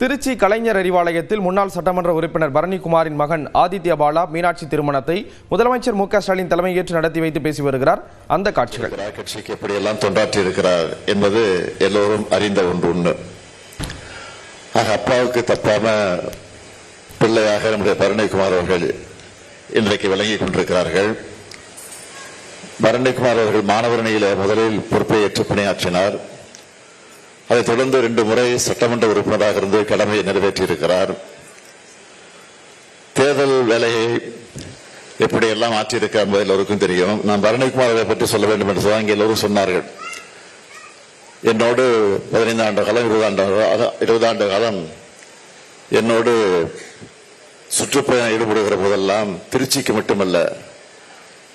திருச்சி கலைஞர் அறிவாலயத்தில் முன்னாள் சட்டமன்ற உறுப்பினர் பரணிக்குமாரின் மகன் ஆதித்ய பாலா மீனாட்சி திருமணத்தை முதலமைச்சர் மு க ஸ்டாலின் தலைமையேற்று நடத்தி வைத்து பேசி வருகிறார். அந்த காட்சிகள். கட்சிக்கு எப்படியெல்லாம் தொண்டாற்றி இருக்கிறார் என்பது எல்லோரும் அறிந்த ஒன்று உண்டு. ஆக அப்பாவுக்கு தப்பாம பிள்ளையாக நம்முடைய பரணிக்குமார் அவர்கள் இன்றைக்கு விளங்கிக் கொண்டிருக்கிறார்கள். பரணிக்குமார் அவர்கள் மாணவர் அணியில முதலில் பொறுப்பை ஏற்று பணியாற்றினார். அதைத் தொடர்ந்து ரெண்டு முறை சட்டமன்ற உறுப்பினராக இருந்து கடமையை நிறைவேற்றியிருக்கிறார். தேர்தல் வேலையை எப்படியெல்லாம் ஆற்றியிருக்கார் என்பது எல்லோருக்கும் தெரியும். நான் பரணிக்குமார் அவரை பற்றி சொல்ல வேண்டும் என்று தான் இங்கே எல்லோரும் சொன்னார்கள். என்னோடு பதினைந்து ஆண்டு காலம் இருபது ஆண்டு இருபது ஆண்டு காலம் என்னோடு சுற்றுப்பயணம் ஈடுபடுகிற போதெல்லாம் திருச்சிக்கு மட்டுமல்ல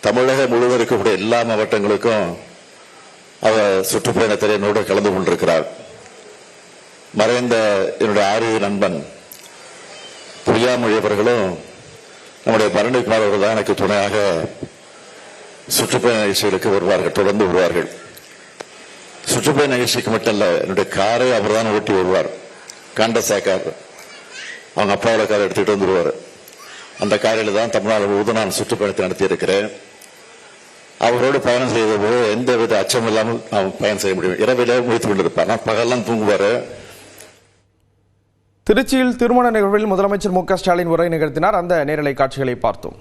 தமிழகம் முழுவதும் இருக்கக்கூடிய எல்லா மாவட்டங்களுக்கும் அவர் சுற்றுப்பயணத்தில் என்னோடு கலந்து கொண்டிருக்கிறார். மறைந்த என்னுடைய ஆரிய நண்பன் புரியாமொழி அவர்களும் நம்முடைய பரணிக்குமார் அவர்கள் தான் எனக்கு துணையாக சுற்றுப்பயண நிகழ்ச்சிகளுக்கு வருவார்கள் தொடர்ந்து வருவார்கள். சுற்றுப்பயண நிகழ்ச்சிக்கு மட்டும் இல்லை என்னுடைய காரை அவர் தான் ஓட்டி வருவார். கண்ட கார் அவங்க அப்பாவோட காரை எடுத்துக்கிட்டு வந்துருவார் அந்த காரில் தான் தமிழ்நாடு முழுவதும் நான் சுற்றுப்பயணத்தை நடத்தியிருக்கிறேன். அவரோடு பயணம் செய்த போது எந்த வித அச்சம் இல்லாமல் நாம் பயணம் செய்ய முடியும். இரவிலே முடித்துக் கொண்டிருப்பார். நான் பகல்லாம் தூங்குவார். திருச்சியில் திருமண நிகழ்வில் முதலமைச்சர் மு க ஸ்டாலின் உரை நிகழ்த்தினார். அந்த நேரலை காட்சிகளை பார்த்தோம்.